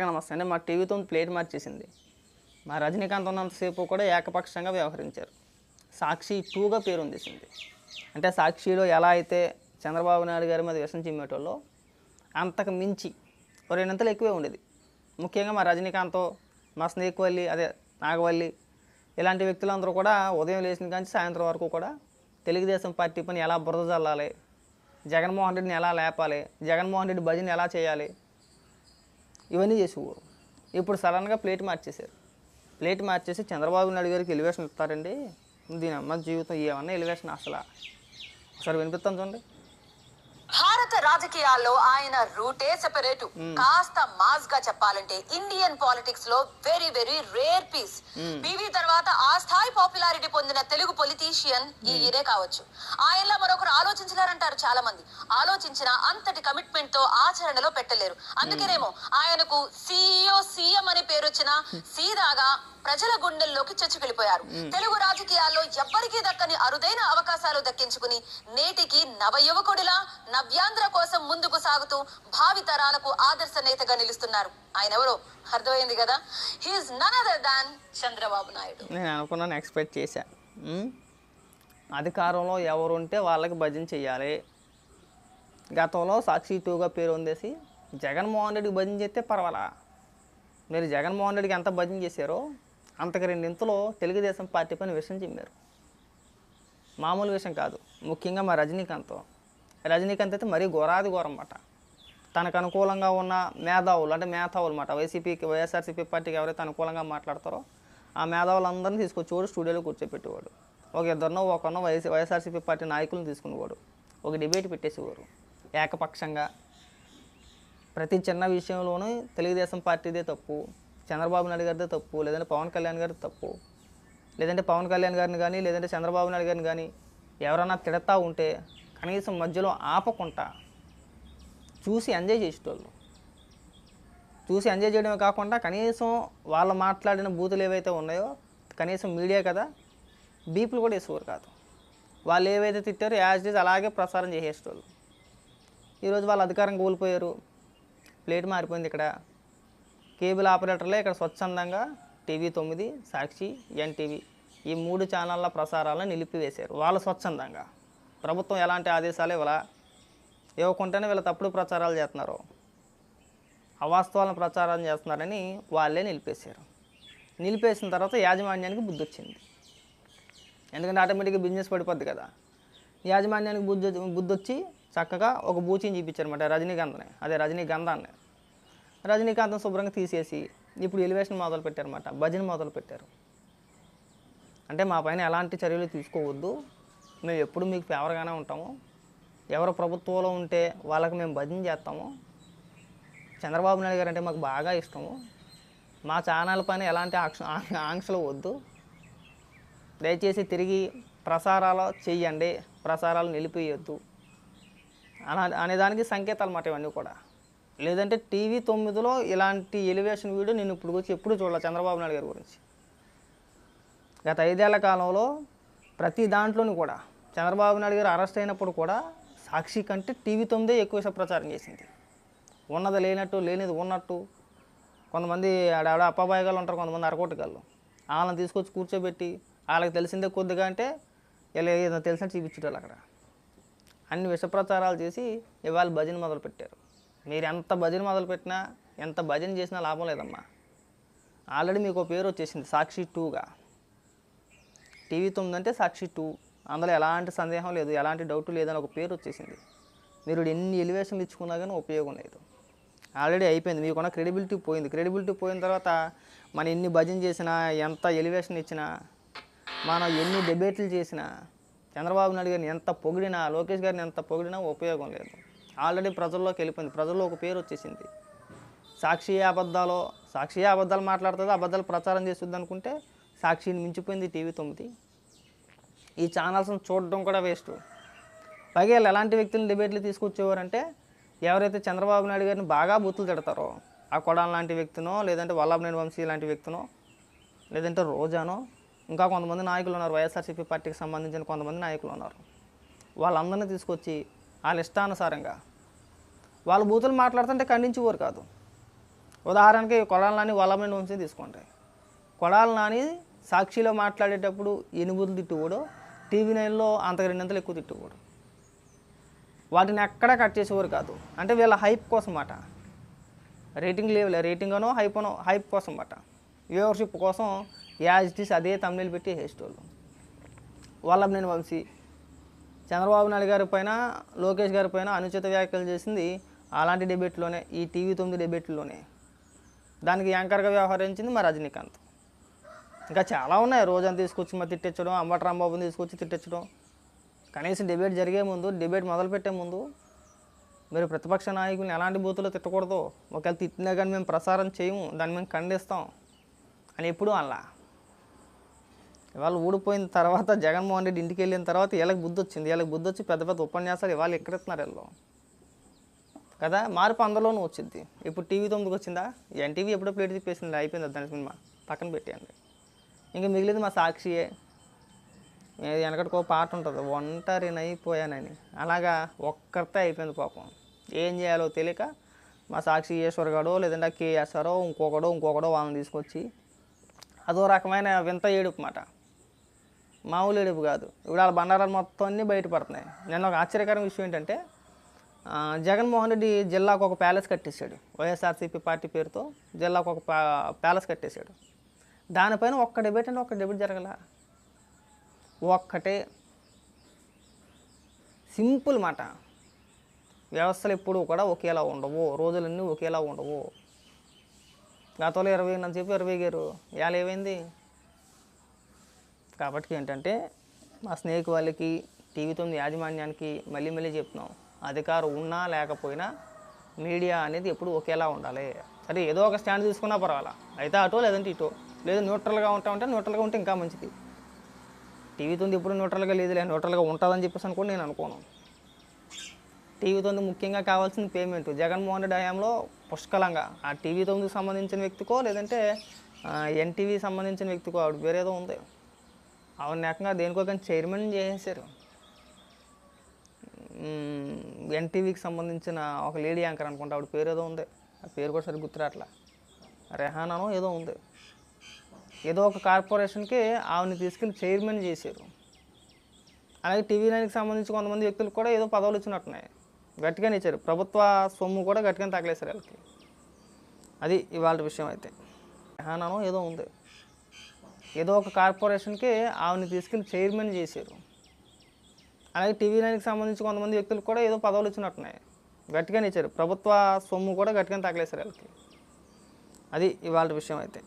పక్కన అండి మా టీవీతో ప్లేట్ మార్చేసింది. మా రజనీకాంత్ ఉన్నంతసేపు కూడా ఏకపక్షంగా వ్యవహరించారు. సాక్షి టూగా పేరు ఉందేసింది. అంటే సాక్షిలో ఎలా అయితే చంద్రబాబు నాయుడు గారి మీద విషం చిమ్మేటోళ్ళు అంతకు మించి ఓ రెండంతలు ఎక్కువే ఉండేది. ముఖ్యంగా మా రజనీకాంత్ మా స్నేక్వల్లి అదే నాగవల్లి ఇలాంటి వ్యక్తులందరూ కూడా ఉదయం లేచిన కానీ సాయంత్రం వరకు కూడా తెలుగుదేశం పార్టీ పని ఎలా బురద చల్లాలి జగన్మోహన్ రెడ్డిని ఎలా లేపాలి జగన్మోహన్ రెడ్డి భజన ఎలా చేయాలి ఇవన్నీ చేసేవారు. ఇప్పుడు సడన్గా ప్లేట్ మార్చేశారు. ప్లేట్ మార్చేసి చంద్రబాబు నాయుడు గారికి ఎలివేషన్ ఇస్తారండి. దీని అమ్మ జీవితం ఏమన్నా ఎలివేషన్ అసలు? ఒకసారి వినిపిస్తాను చూడండి. భారత రాజకీయాల్లో ఆయన రూటే సెపరేటు. కాస్త మాస్గా చెప్పాలంటే ఇండియన్ పాలిటిక్స్లో very very rare piece PV తర్వాత ఆ స్థాయి పాపులారిటీ పొందిన తెలుగు పొలిటీషియన్ ఈయనే కావచ్చు. ఆయనలా మరొకరు ఆలోచించలేరంటారు చాలా మంది ఆలోచించిన అంతటి కమిట్మెంట్తో ఆచరణలో పెట్టలేరు. అందుకేనేమో ఆయనకు సిఇఓ సీఎం అని పేరు వచ్చిన సీదాగా ప్రజల గుండెల్లోకి చొచ్చుకెళ్ళిపోయారు తెలుగు రాజకీయాల్లో ఎవ్వరికీ దక్కని అరుదైన అవకాశాలు దక్కించుకుని నేటికి నవ యువకుడిలా నవ్యాంధ్ర కోసం ముందుకు సాగుతూ భావి తరాలకు ఆదర్శ నేతగా నిలుస్తున్నారు. ఆయన ఎవరో అర్థమైంది కదా? He is none other than Chandrababu Naidu. నేను అనుకున్నాను ఎక్స్పెక్ట్ చేశా. అధికారంలో ఎవరు ఉంటే వాళ్ళకి భజన చెయ్యాలి. గతంలో సాక్షి టూగా పేరు ఉందేసి జగన్మోహన్ రెడ్డికి భజన చేస్తే పర్వాలా? మీరు జగన్మోహన్ రెడ్డికి ఎంత భజన చేశారో అంతకు రెండింతలో తెలుగుదేశం పార్టీ పైన విషయం చెప్పారు. మామూలు విషయం కాదు. ముఖ్యంగా మా రజనీకాంత్ రజనీకాంత్ అయితే మరీ ఘోరాది ఘోరం అన్నమాట. తనకు అనుకూలంగా ఉన్న మేధావులు అంటే మేధావులు అన్నమాట. వైసీపీకి వైఎస్ఆర్సీపీ పార్టీకి ఎవరైతే అనుకూలంగా మాట్లాడతారో ఆ మేధావులందరినీ తీసుకొచ్చేవాడు స్టూడియోలో కూర్చోపెట్టేవాడు ఒక ఇద్దరినో ఒకనో వైఎస్ వైఎస్ఆర్సీపీ పార్టీ నాయకులను తీసుకునేవాడు. ఒక డిబేట్ పెట్టేసేవారు. ఏకపక్షంగా. ప్రతి చిన్న విషయంలోనూ తెలుగుదేశం పార్టీదే తప్పు చంద్రబాబు నాయుడు గారిదే తప్పు లేదంటే పవన్ కళ్యాణ్ గారి తప్పు లేదంటే పవన్ కళ్యాణ్ గారిని కానీ లేదంటే చంద్రబాబు నాయుడు గారిని కానీ ఎవరైనా తిడతా ఉంటే కనీసం మధ్యలో ఆపకుండా చూసి ఎంజాయ్ చేసేటోళ్ళు. చూసి ఎంజాయ్ చేయడమే కాకుండా కనీసం వాళ్ళు మాట్లాడిన బూతులు ఏవైతే ఉన్నాయో కనీసం మీడియా కదా బీపులు కూడా వేసేవారు కాదు. వాళ్ళు ఏవైతే తిట్టారో యాజ్ డీజ్ ఈజ్ అలాగే ప్రసారం చేసేటోళ్ళు ఈరోజు వాళ్ళు అధికారం కోల్పోయారు. ప్లేట్ మారిపోయింది ఇక్కడ. కేబుల్ ఆపరేటర్లే ఇక్కడ స్వచ్ఛందంగా టీవీ తొమ్మిది సాక్షి ఎన్టీవీ ఈ మూడు ఛానళ్ళ ప్రసారాలను నిలిపివేశారు. వాళ్ళు స్వచ్ఛందంగా. ప్రభుత్వం ఎలాంటి ఆదేశాలు ఇవ్వాల? ఇవ్వకుండానే వీళ్ళ తప్పుడు ప్రచారాలు చేస్తున్నారు. అవాస్తవాలను ప్రచారం చేస్తున్నారని వాళ్ళే నిలిపేశారు. నిలిపేసిన తర్వాత యాజమాన్యానికి బుద్ధి వచ్చింది. ఎందుకంటే ఆటోమేటిక్గా బిజినెస్ పడిపోద్ది కదా. యాజమాన్యానికి బుద్ధి బుద్ధి వచ్చి చక్కగా ఒక బూచిని చూపించారనమాట రజనీకాంత్ని. అదే రజనీగంధాన్ని రజనీకాంత్ని శుభ్రంగా తీసేసి ఇప్పుడు ఎలివేషన్ మొదలు పెట్టారన్నమాట భజన మొదలు పెట్టారు. అంటే మా పైన ఎలాంటి చర్యలు తీసుకోవద్దు. మేము ఎప్పుడు మీకు ఫేవర్గానే ఉంటాము. ఎవరు ప్రభుత్వంలో ఉంటే వాళ్ళకి మేము భజన చేస్తాము. చంద్రబాబు నాయుడు గారు అంటే మాకు బాగా ఇష్టము. మా ఛానల్ పైన ఎలాంటి ఆంక్ష ఆంక్షలు వద్దు. దయచేసి తిరిగి ప్రసారాలు చెయ్యండి. ప్రసారాలు నిలిపియొద్దు. అలా అనేదానికి సంకేతాలు అన్నమాట ఇవన్నీ కూడా. లేదంటే టీవీ తొమ్మిదిలో ఇలాంటి ఎలివేషన్ వీడియో నేను ఇప్పుడు వచ్చి ఎప్పుడు చూడాలి చంద్రబాబు నాయుడు గారి గురించి. గత ఐదేళ్ళ కాలంలో ప్రతి దాంట్లోనూ కూడా చంద్రబాబు నాయుడు గారు అరెస్ట్ అయినప్పుడు కూడా సాక్షి కంటే టీవీ తొమ్మిదే ఎక్కువ ప్రచారం చేసింది. ఉన్నది లేనట్టు లేనిది ఉన్నట్టు. కొంతమంది ఆడ అప్పబాయగాళ్ళు ఉంటారు కొంతమంది అరకోటగాళ్ళు వాళ్ళని తీసుకొచ్చి కూర్చోబెట్టి వాళ్ళకి తెలిసిందే కొద్దిగా అంటే ఇలా ఏదో తెలిసినట్టు చూపించేటోళ్ళు అక్కడ. అన్ని విషప్రచారాలు చేసి ఇవాళ భజన మొదలుపెట్టారు. మీరు ఎంత భజన మొదలుపెట్టినా ఎంత భజన చేసినా లాభం లేదమ్మా. ఆల్రెడీ మీకు ఒక పేరు వచ్చేసింది సాక్షి టూగా. టీవీ తొమ్మిది అంటే సాక్షి టూ. అందులో ఎలాంటి సందేహం లేదు ఎలాంటి డౌట్ లేదని ఒక పేరు వచ్చేసింది. మీరు ఎన్ని ఎలివేషన్లు ఇచ్చుకున్నా కానీ ఉపయోగం లేదు. ఆల్రెడీ అయిపోయింది మీకున్న క్రెడిబిలిటీ పోయింది. క్రెడిబిలిటీ పోయిన తర్వాత మనం ఎన్ని భజన చేసినా ఎంత ఎలివేషన్ ఇచ్చినా మనం ఎన్ని డిబేట్లు చేసినా చంద్రబాబు నాయుడు గారిని ఎంత పొగిడినా లోకేష్ గారిని ఎంత పొగిడినా ఉపయోగం లేదు. ఆల్రెడీ ప్రజల్లోకి వెళ్ళిపోయింది ప్రజల్లో ఒక పేరు వచ్చేసింది. సాక్షి అబద్ధాలు సాక్షి అబద్ధాలు మాట్లాడుతుంది అబద్ధాలు ప్రచారం చేస్తుంది అనుకుంటే సాక్షిని మించిపోయింది టీవీ తొమ్మిది. ఈ ఛానల్స్ని చూడడం కూడా వేస్ట్ పైగా వీళ్ళు ఎలాంటి వ్యక్తులను డిబేట్లు తీసుకొచ్చేవారంటే ఎవరైతే చంద్రబాబు నాయుడు గారిని బాగా బూతులు తిడతారో ఆ కొడాల లాంటి వ్యక్తినో లేదంటే వల్లభనేని వంశీ లాంటి వ్యక్తినో లేదంటే రోజానో ఇంకా కొంతమంది నాయకులు ఉన్నారు. వైఎస్ఆర్సీపీ పార్టీకి సంబంధించిన కొంతమంది నాయకులు ఉన్నారు. వాళ్ళందరినీ తీసుకొచ్చి వాళ్ళ ఇష్టానుసారంగా వాళ్ళ బూతులు మాట్లాడుతుంటే ఖండించేవారు కాదు. ఉదాహరణకి కొడాల నాని వల్లభనేని వంశీ తీసుకోండి. కొడాల నాని సాక్షిలో మాట్లాడేటప్పుడు ఎనుగులు తిట్టుకోడు టీవీ నైన్లో అంతకు రెండింతలు ఎక్కువ తిట్టుకోడు వాటిని ఎక్కడా కట్ చేసేవారు కాదు. అంటే వీళ్ళ హైప్ కోసం మాట రేటింగ్ లేవులే. రేటింగ్ అనో హైప్ అనో హైప్ కోసం మాట వ్యూవర్షిప్ కోసం యాజ్ ఇట్ ఈస్ అదే తమిళ పెట్టి హేస్టోళ్ళు వల్లభనేని వంశీ. చంద్రబాబు నాయుడు గారి పైన లోకేష్ గారి పైన అనుచిత వ్యాఖ్యలు చేసింది అలాంటి డిబేట్లోనే ఈ టీవీ తొమ్మిది డిబేట్లోనే. దానికి యాంకర్గా వ్యవహరించింది మా రజనీకాంత్. ఇంకా చాలా ఉన్నాయి. రోజంతా తీసుకొచ్చి మరి తిట్టించడం అంబటి రాంబాబుని తీసుకొచ్చి తిట్టించడం. కనీసం డిబేట్ జరిగే ముందు డిబేట్ మొదలుపెట్టే ముందు మీరు ప్రతిపక్ష నాయకులను ఎలాంటి బూతులో తిట్టకూడదు. ఒకవేళ తిట్టినా కానీ మేము ప్రసారం చేయము దాన్ని మేము ఖండిస్తాం అని ఎప్పుడూ అలా ఇవాళ ఊడిపోయిన తర్వాత జగన్మోహన్ రెడ్డి ఇంటికి వెళ్ళిన తర్వాత వీళ్ళకి బుద్ధి వచ్చింది. వీళ్ళకి బుద్ధి వచ్చి పెద్ద పెద్ద ఉపన్యాసాలు ఇవాళ ఎక్కడెత్తున్నారు వీళ్ళు? కదా మార్పు అందులోనూ వచ్చింది. ఇప్పుడు టీవీ తొమ్మిదికి వచ్చిందా? ఎన్టీవీ ఎప్పుడో ప్లేట్ తిప్పేసింది. అయిపోయింది దాని సినిమా? పక్కన పెట్టేయండి. ఇంకా మిగిలింది మా సాక్షియే. ఏ వెనకటికో పాట ఉంటుంది ఒంటరినైపోయానని. అలాగా ఒక్కరితే అయిపోయింది పాపం. ఏం చేయాలో తెలియక మా సాక్షి ఈశ్వర్గాడో లేదంటే కేఎస్ఆరో ఇంకొకడో ఇంకొకడో వాళ్ళని తీసుకొచ్చి అదో రకమైన వింత ఏడుపు మాట. మామూలు ఏడుపు కాదు. ఇప్పుడు వాళ్ళ బండారాలు మొత్తం అన్నీ బయటపడుతున్నాయి. నేను ఒక ఆశ్చర్యకరమైన విషయం ఏంటంటే జగన్మోహన్ రెడ్డి జిల్లాకు ఒక ప్యాలెస్ కట్టేశాడు. వైఎస్ఆర్సీపీ పార్టీ పేరుతో జిల్లాకు ఒక ప్యాలెస్ కట్టేశాడు. దానిపైన ఒక్క డిబేట్ అంటే ఒక్క డిబేట్ జరగల. ఒక్కటే. సింపుల్ మాట. వ్యవస్థలు ఎప్పుడూ కూడా ఒకేలా ఉండవు. రోజులన్నీ ఒకేలా ఉండవు. గతంలో ఇరవై నన్ను చెప్పి ఇరవై గారు. ఇవాళ ఏమైంది? కాబట్టి ఏంటంటే మా స్నేహితు వాళ్ళకి టీవీ తొమ్మిది యాజమాన్యానికి మళ్ళీ మళ్ళీ చెప్తున్నాం. అధికారం ఉన్నా లేకపోయినా మీడియా అనేది ఎప్పుడు ఒకేలా ఉండాలి. సరే ఏదో ఒక స్టాండ్ తీసుకున్నా పర్వాలా. అయితే అటో లేదంటే ఇటో. లేదు న్యూట్రల్గా ఉంటామంటే న్యూట్రల్గా ఉంటే ఇంకా మంచిది. టీవీతో తొంది ఎప్పుడు న్యూట్రల్గా లేదులే న్యూట్రల్గా ఉంటుందని చెప్పేసి అనుకోని నేను అనుకోను. టీవీ ముఖ్యంగా కావాల్సిన పేమెంట్ జగన్మోహన్ రెడ్డి హయాంలో పుష్కలంగా. ఆ టీవీ తొమ్మిదికి సంబంధించిన వ్యక్తికో లేదంటే ఎన్టీవీ సంబంధించిన వ్యక్తికో ఆవిడ వేరేదో ఉంది. ఆవిడ నేకంగా దేనికో కానీ చైర్మన్ చేసేసారు ఎన్టీవీకి సంబంధించిన ఒక లేడీ యాంకర్ అనుకుంటా ఆవిడ పేరు ఏదో ఉంది. ఆ పేరు కూడా సరిగ్గా గుర్తురాట్లా. రెహానానో ఏదో ఉంది. ఏదో ఒక కార్పొరేషన్కి ఆవిని తీసుకెళ్ళి చైర్మన్ చేశారు. అలాగే టీవీ నైన్కి సంబంధించి కొంతమంది వ్యక్తులు కూడా ఏదో పదవులు ఇచ్చినట్టున్నాయి. గట్టిగానే ఇచ్చారు. ప్రభుత్వ సొమ్ము కూడా గట్టిగానే తగలేశారు వాళ్ళకి. అది ఇవాళ విషయం అయితే. రెహానానో ఏదో ఉంది. ఏదో ఒక కార్పొరేషన్కి ఆవిని తీసుకెళ్ళి చైర్మన్ చేశారు. అలాగే టీవీ నైన్కి సంబంధించి కొంతమంది వ్యక్తులు కూడా ఏదో పదవులు ఇచ్చినట్టున్నాయి. గట్టిగానే ఇచ్చారు. ప్రభుత్వ సొమ్ము కూడా గట్టిగానే తగలేశారు వాళ్ళకి. అది ఇవాళ విషయం అయితే.